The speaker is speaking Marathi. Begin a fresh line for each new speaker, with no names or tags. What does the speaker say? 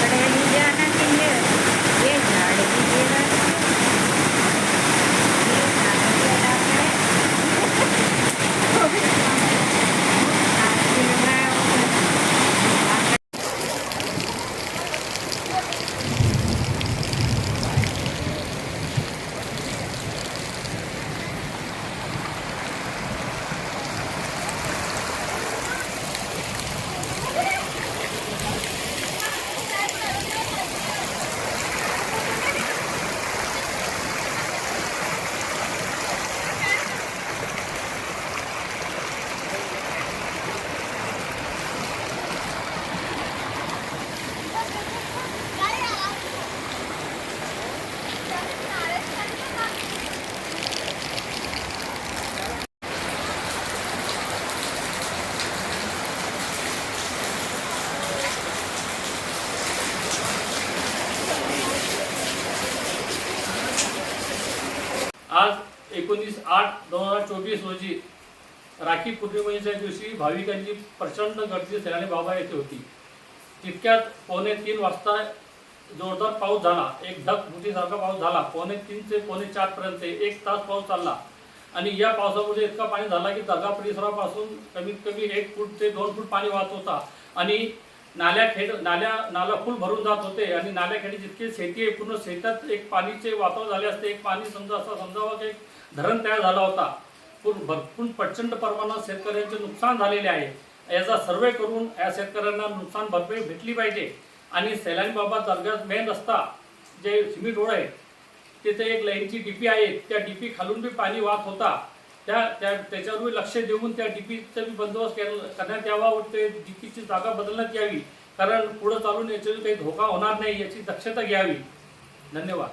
ಕಡೆ आज एकोणीस आठ दोन हजार चोवीस रोजी राखी पौर्णिमेच्या दिवशी भाविकांची प्रचंड गर्दी सैलानी बाबा येथे होती. तितक्यात पावणे तीन वाजता जोरदार पाऊस झाला. एक ढग मुठीसारखा पाऊस झाला. पावणे तीन ते पावणे चारपर्यंत एक तास पाऊस चालला. आणि या पावसामुळे इतका पाणी झाला की दगा परिसरापासून कमीत कमी एक फूट ते दोन फूट पाणी वाहत होता. आणि नाल्याखेड नाल्या नाला फुल भरून जात होते आणि नाल्याखेडी जितकी जितके शेती आहे पूर्ण शेतात एक पाणीचे वातावरण झाले असते. एक पाणी समजा असं समजावा की एक धरण तयार झाला होता. पूर्ण भरपूर प्रचंड प्रमाणात शेतकऱ्यांचे नुकसान झालेले आहे. याचा सर्वे करून या शेतकऱ्यांना नुकसान भरपाई भेटली पाहिजे. आणि सैलानी बाबा दर्ग्यात मेन रस्ता जे सिमेंट रोड आहे तिथे एक लाईनची डीपी आहे. त्या डीपी खालून बी पाणी वाहत होता. त्या त्या त्याच्यावर लक्ष देऊन त्या डीपीचा बी बंदोबस्त करण्यात यावा व ते डीपीची जागा बदलण्यात यावी. कारण पुढे चालून याच्यावर काही धोका होणार नाही याची दक्षता घ्यावी. धन्यवाद.